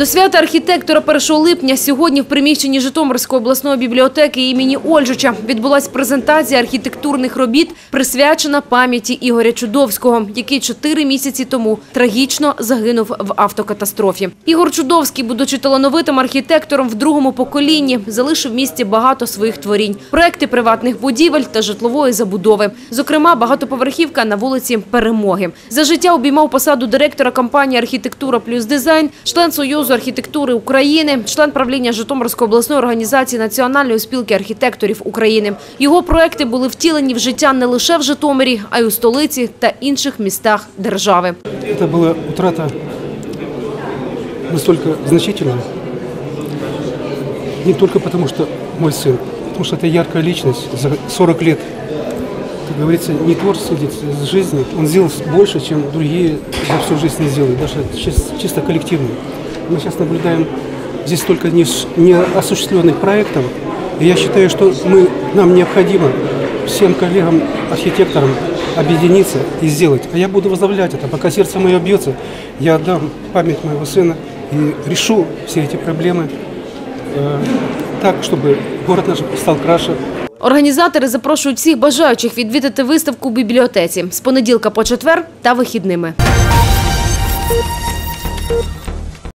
До свята архітектора 1 липня сьогодні в приміщенні Житомирської обласної бібліотеки імені Ольжича відбулась презентація архітектурних робіт, присвячена пам'яті Ігоря Чудовського, який чотири місяці тому трагічно загинув в автокатастрофі. Ігор Чудовський, будучи талановитим архітектором в другому поколінні, залишив в місті багато своїх творінь, проекти приватних будівель та житлової забудови. Зокрема, багатоповерхівка на вулиці Перемоги. За життя обіймав посаду директора компанії Архітектура плюс дизайн, член Союзу архітектури України, член правління Житомирської обласної організації Національної спілки архітекторів України. Його проекти були втілені в життя не лише в Житомирі, а й у столиці та інших містах держави. Это была утрата настолько значительная. Не только потому, что мой сын, потому что это яркая личность за 40 лет. Как говорится, не творчество из жизни. Он сделал больше, чем другие за всю жизнь не сделали, даже чис- чисто коллективно. Мы сейчас наблюдаем здесь только не с- неосуществленных проектов. И я считаю, что мы, нам необходимо всем коллегам, архитекторам объединиться и сделать. А я буду возглавлять это. Пока сердце мое бьется, я отдам память моего сына и решу все эти проблемы э, так, чтобы город наш стал краше, Організатори запрошують всіх бажаючих відвідати виставку в бібліотеці з понеділка по четвер та вихідними.